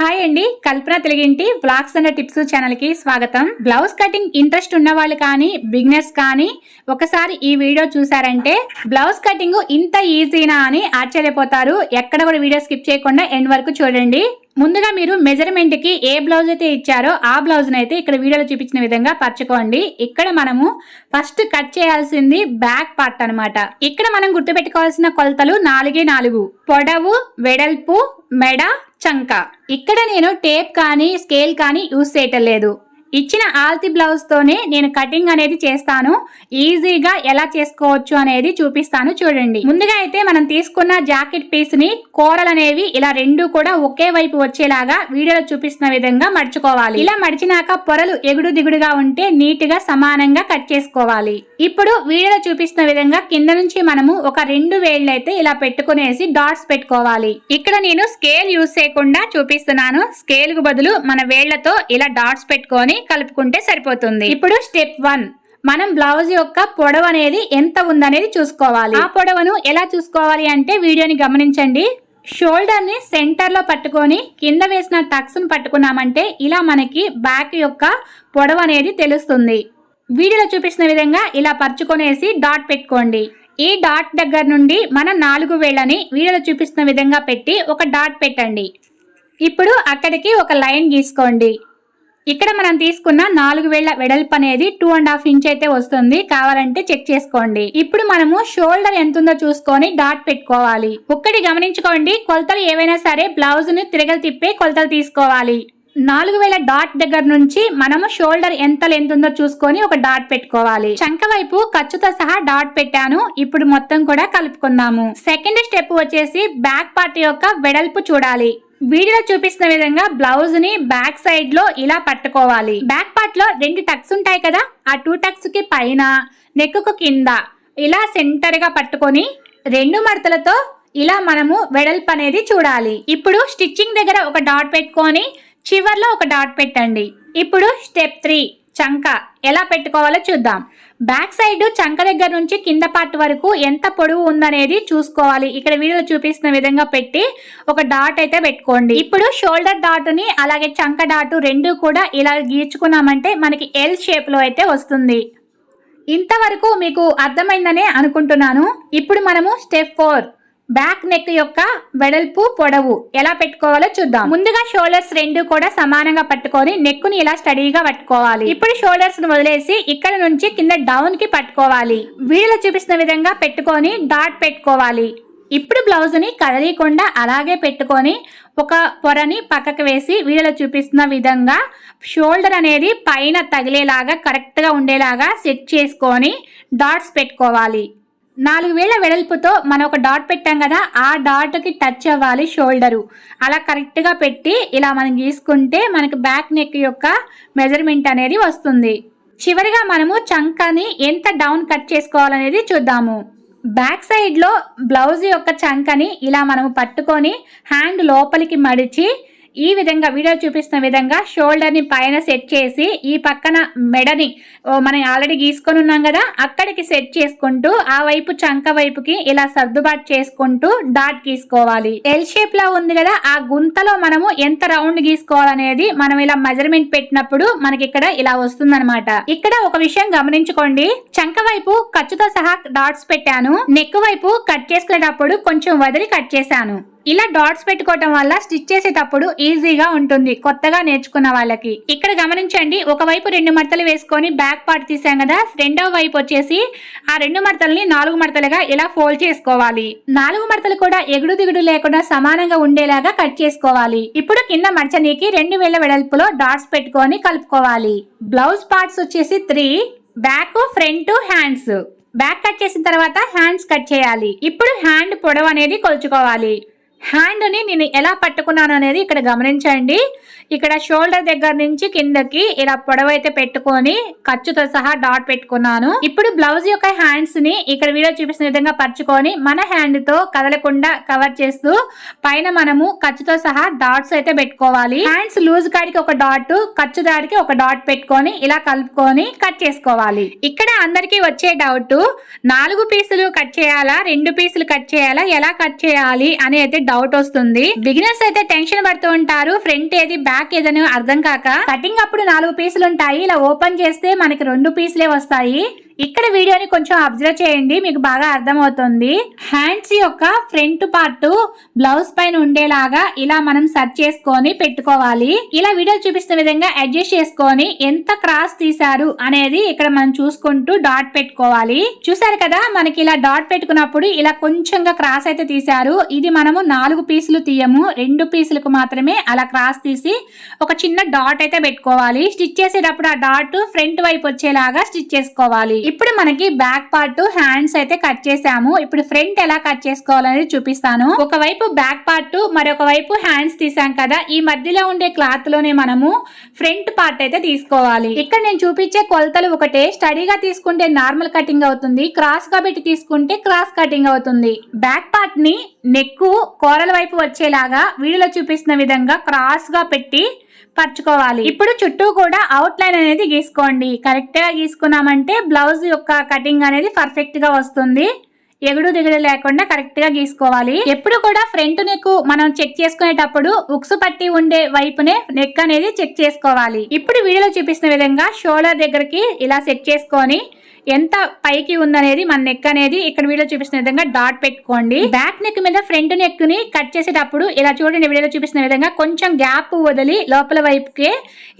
Hi అండి. కల్పన తెలుగింటి blogs and tips ఛానల్కి స్వాగతం. బ్లౌజ్ కటింగ్ ఇంట్రెస్ట్ ఉన్న వాళ్ళు కానీ బిగినర్స్ కానీ ఒకసారి ఈ వీడియో చూసారంటే బ్లౌజ్ కటింగ్ ఇంత ఈజీనా అని ఆశ్చర్యపోతారు. ఎక్కడ కూడా వీడియో స్కిప్ చేయకుండా ఎండ్ వరకు చూడండి. ముందుగా మీరు మెజర్మెంట్కి ఏ బ్లౌజ్ అయితే ఇచ్చారో ఆ బ్లౌజ్ని అయితే ఇక్కడ వీడియోలో చూపించిన విధంగా పరచుకోండి. ఇక్కడ మనము ఫస్ట్ కట్ చేయాల్సింది బ్యాక్ పార్ట్ అన్నమాట. ఇక్కడ మనం గుర్తుపెట్టుకోవాల్సిన కొలతలు నాలుగే నాలుగు. పొడవు వెడల్పు మెడ చంక. ఇక్కడ నేను టేప్ కానీ స్కేల్ కానీ యూస్ చేయటం లేదు. ఇచ్చిన ఆల్తి బ్లౌజ్ తోనే నేను కటింగ్ అనేది చేస్తాను. ఈజీగా ఎలా చేసుకోవచ్చు అనేది చూపిస్తాను చూడండి. ముందుగా అయితే మనం తీసుకున్న జాకెట్ పీస్ని కూరలు అనేవి ఇలా రెండు కూడా ఒకే వైపు వచ్చేలాగా వీడియోలో చూపిస్తున్న విధంగా మడుచుకోవాలి. ఇలా మడిచినాక పొరలు ఎగుడు దిగుడుగా ఉంటే నీట్గా సమానంగా కట్ చేసుకోవాలి. ఇప్పుడు వీడియోలో చూపిస్తున్న విధంగా కింద నుంచి మనము ఒక రెండు వేళ్ళు అయితే ఇలా పెట్టుకునేసి డాట్స్ పెట్టుకోవాలి. ఇక్కడ నేను స్కేల్ యూజ్ చేయకుండా చూపిస్తున్నాను. స్కేల్కు బదులు మన వేళ్ళతో ఇలా డాట్స్ పెట్టుకొని కలుపుకుంటే సరిపోతుంది. ఇప్పుడు స్టెప్ వన్. మనం బ్లౌజ్ యొక్క పొడవు అనేది ఎంత ఉందనేది చూసుకోవాలి. ఆ పొడవును ఎలా చూసుకోవాలి అంటే వీడియోని గమనించండి. షోల్డర్ని సెంటర్లో పట్టుకొని కింద వేసిన టక్స్ను పట్టుకున్నామంటే ఇలా మనకి బ్యాక్ యొక్క పొడవు అనేది తెలుస్తుంది. వీడియోలో చూపిస్తున్న విధంగా ఇలా పరుచుకొనేసి డాట్ పెట్టుకోండి. ఈ డాట్ దగ్గర నుండి మన నాలుగు వేళ్ళని వీడియోలో చూపిస్తున్న విధంగా పెట్టి ఒక డాట్ పెట్టండి. ఇప్పుడు అక్కడికి ఒక లైన్ గీసుకోండి. ఇక్కడ మనం తీసుకున్న నాలుగు వేళ్ళ వెడల్పు అనేది టూ అండ్ హాఫ్ ఇంచ్ అయితే వస్తుంది. కావాలంటే చెక్ చేసుకోండి. ఇప్పుడు మనము షోల్డర్ ఎంత ఉందో చూసుకొని డాట్ పెట్టుకోవాలి. ఒక్కటి గమనించుకోండి. కొలతలు ఏవైనా సరే బ్లౌజ్ను తిరగలు తిప్పే కొలతలు తీసుకోవాలి. నాలుగు వేల డాట్ దగ్గర నుంచి మనము షోల్డర్ ఎంత లెంత్ ఉందో చూసుకొని ఒక డాట్ పెట్టుకోవాలి. చంక వైపు ఖర్చుతో సహా డాట్ పెట్టాను. ఇప్పుడు మొత్తం కూడా కలుపుకుందాము సెకండ్ స్టెప్ వచ్చేసి బ్యాక్ పార్ట్ యొక్క వెడల్పు చూడాలి. వీడియోలో చూపిస్తున్న విధంగా బ్లౌజ్ని బ్యాక్ సైడ్లో ఇలా పట్టుకోవాలి. బ్యాక్ పార్ట్లో రెండు టక్స్ ఉంటాయి కదా ఆ టూ టక్స్కి పైన నెక్కుకు కింద ఇలా సెంటర్గా పట్టుకొని రెండు మడతలతో ఇలా మనము వెడల్పు అనేది చూడాలి. ఇప్పుడు స్టిచ్చింగ్ దగ్గర ఒక డాట్ పెట్టుకొని చివర్లో ఒక డాట్ పెట్టండి. ఇప్పుడు స్టెప్ త్రీ చంక ఎలా పెట్టుకోవాలో చూద్దాం. బ్యాక్ సైడ్ చంక దగ్గర నుంచి కింద పార్ట్ వరకు ఎంత పొడవు ఉందనేది చూసుకోవాలి. ఇక్కడ వీడియోలో చూపిస్తున్న విధంగా పెట్టి ఒక డాట్ అయితే పెట్టుకోండి. ఇప్పుడు షోల్డర్ డాటుని అలాగే చంక డాట్ రెండు కూడా ఇలా గీర్చుకున్నామంటే మనకి ఎల్ షేప్లో అయితే వస్తుంది. ఇంతవరకు మీకు అర్థమైందనే అనుకుంటున్నాను. ఇప్పుడు మనము స్టెప్ ఫోర్ బ్యాక్ నెక్ యొక్క వెడల్పు పొడవు ఎలా పెట్టుకోవాలో చూద్దాం. ముందుగా షోల్డర్స్ రెండు కూడా సమానంగా పట్టుకొని నెక్ని ఇలా స్టడీగా పట్టుకోవాలి. ఇప్పుడు షోల్డర్స్ను వదిలేసి ఇక్కడ నుంచి కింద డౌన్కి పట్టుకోవాలి. వీడియోలో చూపిస్తున్న విధంగా పెట్టుకొని డాట్ పెట్టుకోవాలి. ఇప్పుడు బ్లౌజ్ని కదలీకుండా అలాగే పెట్టుకొని ఒక పొరని పక్కకు వేసి వీడియోలో చూపిస్తున్న విధంగా షోల్డర్ అనేది పైన తగిలేలాగా కరెక్ట్గా ఉండేలాగా సెట్ చేసుకొని డాట్స్ పెట్టుకోవాలి. నాలుగు వేల వెడల్పుతో మనం ఒక డాట్ పెట్టాం కదా ఆ డాట్కి టచ్ అవ్వాలి షోల్డరు. అలా కరెక్ట్గా పెట్టి ఇలా మనం గీసుకుంటే మనకి బ్యాక్ నెక్ యొక్క మెజర్మెంట్ అనేది వస్తుంది. చివరిగా మనము చంకని ఎంత డౌన్ కట్ చేసుకోవాలనేది చూద్దాము. బ్యాక్ సైడ్లో బ్లౌజ్ యొక్క చంకని ఇలా మనము పట్టుకొని హ్యాండ్ లోపలికి మడిచి ఈ విధంగా వీడియో చూపిస్తున్న విధంగా షోల్డర్ని పైన సెట్ చేసి ఈ పక్కన మెడని ఓ మనం ఆల్రెడీ గీసుకొని ఉన్నాం కదా అక్కడికి సెట్ చేసుకుంటూ ఆ వైపు చంక వైపుకి ఇలా సర్దుబాటు చేసుకుంటూ డాట్ గీసుకోవాలి. ఎల్ షేప్ లా ఉంది కదా ఆ గుంతలో మనము ఎంత రౌండ్ గీసుకోవాలనేది మనం ఇలా మెజర్మెంట్ పెట్టినప్పుడు మనకి ఇక్కడ ఇలా వస్తుందన్నమాట. ఇక్కడ ఒక విషయం గమనించుకోండి చంక వైపు ఖర్చుతో సహా డాట్స్ పెట్టాను నెక్ వైపు కట్ చేసుకునేటప్పుడు కొంచెం వదిలి కట్ చేశాను. ఇలా డాట్స్ పెట్టుకోవటం వల్ల స్టిచ్ చేసేటప్పుడు ఈజీగా ఉంటుంది కొత్తగా నేర్చుకున్న వాళ్ళకి. ఇక్కడ గమనించండి ఒకవైపు రెండు మడతలు వేసుకొని బ్యాక్ పార్ట్ తీసాం కదా రెండవ వైపు వచ్చేసి ఆ రెండు మడతల్ని నాలుగు మడతలుగా ఇలా ఫోల్డ్ చేసుకోవాలి. నాలుగు మడతలు కూడా ఎగుడు దిగుడు లేకుండా సమానంగా ఉండేలాగా కట్ చేసుకోవాలి. ఇప్పుడు కింద మడచనీకి రెండు వేల వెడల్పులో డాట్స్ పెట్టుకొని కలుపుకోవాలి. బ్లౌజ్ పార్ట్స్ వచ్చేసి three back front hands back cut చేసిన తర్వాత హ్యాండ్స్ కట్ చేయాలి. ఇప్పుడు హ్యాండ్ పొడవు అనేది కొలుచుకోవాలి. హ్యాండ్ని నేను ఎలా పట్టుకున్నాను అనేది ఇక్కడ గమనించండి. ఇక్కడ షోల్డర్ దగ్గర నుంచి కిందకి ఇలా పొడవైతే పెట్టుకొని ఖర్చుతో సహా డాట్ పెట్టుకున్నాను. ఇప్పుడు బ్లౌజ్ యొక్క హ్యాండ్స్ని ఇక్కడ వీడియో చూపిస్తున్న విధంగా పరుచుకొని మన హ్యాండ్తో కదలకుండా కవర్ చేస్తూ పైన మనము ఖర్చుతో సహా డాట్స్ అయితే పెట్టుకోవాలి. హ్యాండ్స్ లూజ్ కాడికి ఒక డాట్ ఖర్చు దాడికి ఒక డాట్ పెట్టుకొని ఇలా కలుపుకొని కట్ చేసుకోవాలి. ఇక్కడ అందరికీ వచ్చే డౌట్ నాలుగు పీసులు కట్ చేయాలా రెండు పీసులు కట్ చేయాలా ఎలా కట్ చేయాలి అని అయితే డౌట్ వస్తుంది. బిగినర్స్ అయితే టెన్షన్ పడుతూ ఉంటారు. ఫ్రంట్ ఏది బ్యాక్ ఏదని అర్థం కాక కటింగ్ అప్పుడు నాలుగు పీసులు ఉంటాయి. ఇలా ఓపెన్ చేస్తే మనకి రెండు పీసులే వస్తాయి. ఇక్కడ వీడియోని కొంచెం అబ్జర్వ్ చేయండి మీకు బాగా అర్థమవుతుంది. హ్యాండ్స్ యొక్క ఫ్రంట్ పార్ట్ బ్లౌజ్ పైన ఉండేలాగా ఇలా మనం సెర్చ్ చేసుకొని పెట్టుకోవాలి. ఇలా వీడియో చూపిస్తున్న విధంగా అడ్జస్ట్ చేసుకొని ఎంత క్రాస్ తీశారు అనేది ఇక్కడ మనం చూసుకుంటూ డాట్ పెట్టుకోవాలి. చూసారు కదా మనకి ఇలా డాట్ పెట్టుకున్నప్పుడు ఇలా కొంచెంగా క్రాస్ అయితే తీశారు. ఇది మనము నాలుగు పీసులు తీయము. రెండు పీసులకు మాత్రమే అలా క్రాస్ తీసి ఒక చిన్న డాట్ అయితే పెట్టుకోవాలి. స్టిచ్ చేసేటప్పుడు ఆ డాట్ ఫ్రంట్ వైపు వచ్చేలాగా స్టిచ్ చేసుకోవాలి. ఇప్పుడు మనకి బ్యాక్ పార్ట్ హ్యాండ్స్ అయితే కట్ చేసాము. ఇప్పుడు ఫ్రంట్ ఎలా కట్ చేసుకోవాలనేది చూపిస్తాను. ఒకవైపు బ్యాక్ పార్ట్ మరొక వైపు హ్యాండ్స్ తీసాం కదా. ఈ మధ్యలో ఉండే క్లాత్లోనే మనము ఫ్రంట్ పార్ట్ అయితే తీసుకోవాలి. ఇక్కడ నేను చూపించే కొలతలు ఒకటే. స్టడీగా తీసుకుంటే నార్మల్ కటింగ్ అవుతుంది. క్రాస్గా పెట్టి తీసుకుంటే క్రాస్ కటింగ్ అవుతుంది. బ్యాక్ పార్ట్ని నెక్కు కోరల వైపు వచ్చేలాగా వీడియోలో చూపిస్తున్న విధంగా క్రాస్గా పెట్టి పరుచుకోవాలి ఇప్పుడు చుట్టూ కూడా అవుట్ లైన్ అనేది గీసుకోండి. కరెక్ట్గా గీసుకున్నామంటే బ్లౌజ్ యొక్క కటింగ్ అనేది పర్ఫెక్ట్గా వస్తుంది. ఎగుడు దిగుడు లేకుండా కరెక్ట్గా గీసుకోవాలి. ఎప్పుడు కూడా ఫ్రంట్ నెక్ మనం చెక్ చేసుకునేటప్పుడు ఉక్సు పట్టి ఉండే వైపునే నెక్ అనేది చెక్ చేసుకోవాలి. ఇప్పుడు వీడియోలో చూపిస్తున్న విధంగా షోల్డర్ దగ్గరికి ఇలా సెట్ చేసుకొని ఎంత పైకి ఉందనేది మన నెక్ అనేది ఇక్కడ వీడియో చూపిస్తున్న విధంగా డాట్ పెట్టుకోండి. బ్యాక్ నెక్ మీద ఫ్రంట్ నెక్ని కట్ చేసేటప్పుడు ఇలా చూడండి వీడియోలో చూపిస్తున్న విధంగా కొంచెం గ్యాప్ వదిలి లోపల వైపుకి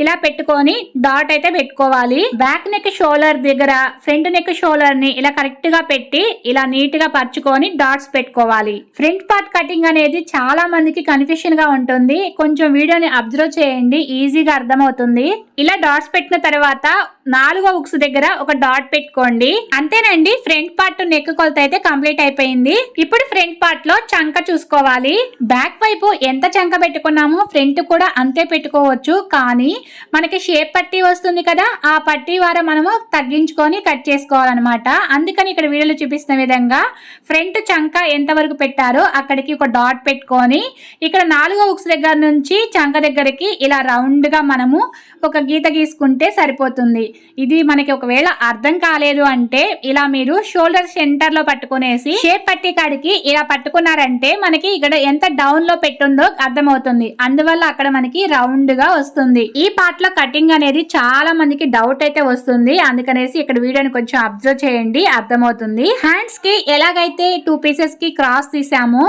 ఇలా పెట్టుకొని డాట్ అయితే పెట్టుకోవాలి. బ్యాక్ నెక్ షోల్డర్ దగ్గర ఫ్రంట్ నెక్ షోల్డర్ని ఇలా కరెక్ట్గా పెట్టి ఇలా నీట్గా పరుచుకొని డాట్స్ పెట్టుకోవాలి. ఫ్రంట్ పార్ట్ కటింగ్ అనేది చాలా మందికి కన్ఫ్యూషన్గా ఉంటుంది. కొంచెం వీడియోని అబ్జర్వ్ చేయండి ఈజీగా అర్థమవుతుంది. ఇలా డాట్స్ పెట్టిన తర్వాత నాలుగో ఉక్స్ దగ్గర ఒక డాట్ పెట్టుకోండి. అంతేనండి ఫ్రంట్ పార్ట్ నెక్ కొలత అయితే కంప్లీట్ అయిపోయింది. ఇప్పుడు ఫ్రంట్ పార్ట్లో చంక చూసుకోవాలి. బ్యాక్ వైపు ఎంత చంక పెట్టుకున్నామో ఫ్రంట్ కూడా అంతే పెట్టుకోవచ్చు. కానీ మనకి షేప్ పట్టీ వస్తుంది కదా ఆ పట్టీ వారం మనము తగ్గించుకొని కట్ చేసుకోవాలన్నమాట. అందుకని ఇక్కడ వీడియోలో చూపిస్తున్న విధంగా ఫ్రంట్ చంక ఎంత వరకు పెట్టారో అక్కడికి ఒక డాట్ పెట్టుకొని ఇక్కడ నాలుగో ఉక్స్ దగ్గర నుంచి చంక దగ్గరికి ఇలా రౌండ్గా మనము ఒక గీత గీసుకుంటే సరిపోతుంది. ఇది మనకి ఒకవేళ అర్థం కాలేదు అంటే ఇలా మీరు షోల్డర్ సెంటర్లో పట్టుకునేసి షేప్ పట్టి కాడికి ఇలా పట్టుకున్నారంటే మనకి ఇక్కడ ఎంత డౌన్లో పెట్టుందో అర్థమవుతుంది. అందువల్ల అక్కడ మనకి రౌండ్గా వస్తుంది. ఈ పార్ట్లో కటింగ్ అనేది చాలా మందికి డౌట్ అయితే వస్తుంది. అందుకనేసి ఇక్కడ వీడియోని కొంచెం అబ్జర్వ్ చేయండి అర్థమవుతుంది. హ్యాండ్స్కి ఎలాగైతే టూ పీసెస్కి క్రాస్ తీసామో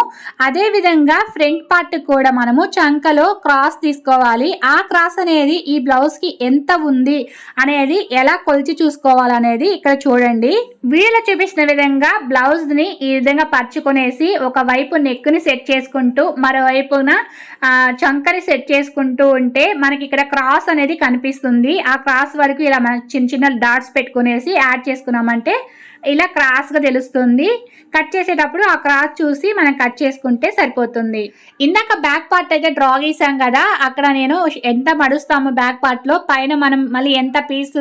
అదే విధంగా ఫ్రంట్ పార్ట్ కూడా మనము చంకలో క్రాస్ తీసుకోవాలి. ఆ క్రాస్ అనేది ఈ బ్లౌజ్కి ఎంత ఉంది అనేది ఎలా కొలిచి చూసుకోవాలనేది ఇక్కడ చూడండి. వీడియోలో చూపించిన విధంగా బ్లౌజ్ని ఈ విధంగా పరుచుకునేసి ఒక వైపు నెక్ని సెట్ చేసుకుంటూ మరోవైపున ఆ, చంకని సెట్ చేసుకుంటూ ఉంటే మనకి ఇక్కడ క్రాస్ అనేది కనిపిస్తుంది. ఆ క్రాస్ వరకు ఇలా మనం చిన్న చిన్న డాట్స్ పెట్టుకునేసి యాడ్ చేసుకున్నామంటే ఇలా క్రాస్గా తెలుస్తుంది. కట్ చేసేటప్పుడు ఆ క్రాస్ చూసి మనం కట్ చేసుకుంటే సరిపోతుంది. ఇందాక బ్యాక్ పార్ట్ అయితే డ్రా గీసాం కదా అక్కడ నేను ఎంత మడుస్తాము బ్యాక్ పార్ట్లో పైన మనం మళ్ళీ ఎంత పీస్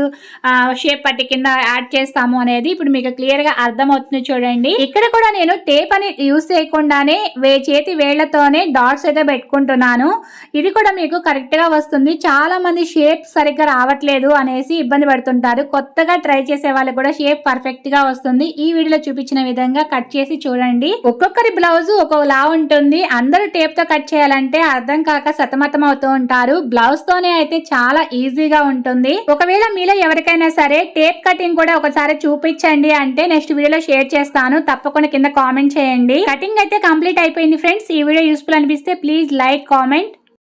షేప్ పట్టి కింద యాడ్ చేస్తాము అనేది ఇప్పుడు మీకు క్లియర్గా అర్థమవుతుంది చూడండి. ఇక్కడ కూడా నేను టేప్ అని యూస్ చేయకుండానే వే చేతి వేళ్ళతోనే డాట్స్ అయితే పెట్టుకుంటున్నాను. ఇది కూడా మీకు కరెక్ట్గా వస్తుంది. చాలా మంది షేప్ సరిగ్గా రావట్లేదు అనేసి ఇబ్బంది పడుతుంటారు. కొత్తగా ట్రై చేసే వాళ్ళు కూడా షేప్ పర్ఫెక్ట్గా వస్తుంది. ఈ వీడియోలో చూపించిన విధంగా కట్ చేసి చూడండి. ఒక్కొక్కరి బ్లౌజ్ ఒక్కొక్కలా ఉంటుంది. అందరూ టేప్తో కట్ చేయాలంటే అర్థం కాక సతమతం అవుతూ ఉంటారు. బ్లౌజ్ తోనే అయితే చాలా ఈజీగా ఉంటుంది. ఒకవేళ మీలో ఎవరికైనా సరే టేప్ కటింగ్ కూడా ఒకసారి చూపించండి అంటే నెక్స్ట్ వీడియోలో షేర్ చేస్తాను. తప్పకుండా కింద కామెంట్ చేయండి. కటింగ్ అయితే కంప్లీట్ అయిపోయింది ఫ్రెండ్స్. ఈ వీడియో యూస్ఫుల్ అనిపిస్తే ప్లీజ్ లైక్ కామెంట్.